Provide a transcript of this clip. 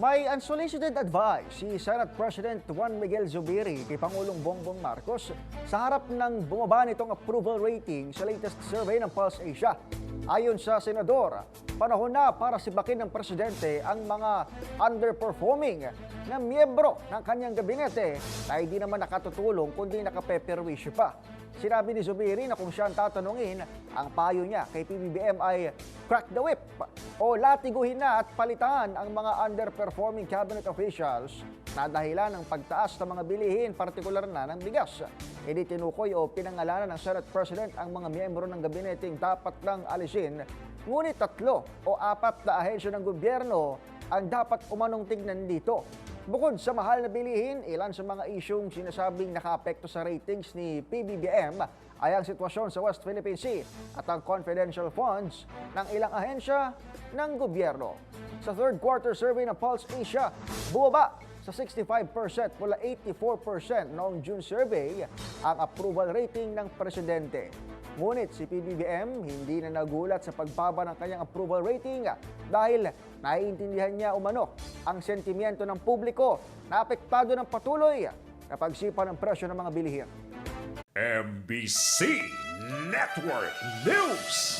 May unsolicited advice si Senate President Juan Miguel Zubiri kay Pangulong Bongbong Marcos sa harap ng bumaba nitong approval rating sa latest survey ng Pulse Asia. Ayon sa senador, panahon na para sibakin ng presidente ang mga underperforming na miyembro ng kanyang gabinete na hindi naman nakatutulong kundi nakapeperwisyo pa. Sinabi ni Zubiri na kung siya ang tatanungin, ang payo niya kay PBBM ay crack the whip o latiguhin na at palitan ang mga underperforming cabinet officials na dahilan ng pagtaas ng mga bilihin, partikular na ng bigas. Hindi tinukoy o pinangalanan ng Senate President ang mga miyembro ng gabineteng dapat lang alisin, ngunit tatlo o apat na ahensya ng gobyerno ang dapat umanong tignan dito. Bukod sa mahal na bilihin, ilan sa mga isyong sinasabing nakaapekto sa ratings ni PBBM ay ang sitwasyon sa West Philippine Sea at ang confidential funds ng ilang ahensya ng gobyerno. Sa third quarter survey ng Pulse Asia, bumaba sa 65% mula 84% noong June survey ang approval rating ng presidente. Ngunit si PBBM hindi na nagulat sa pagbaba ng kanyang approval rating dahil naiintindihan niya umano ang sentimiento ng publiko na apektado ng patuloy na pagsipa ng presyo ng mga bilihin. MBC Network News.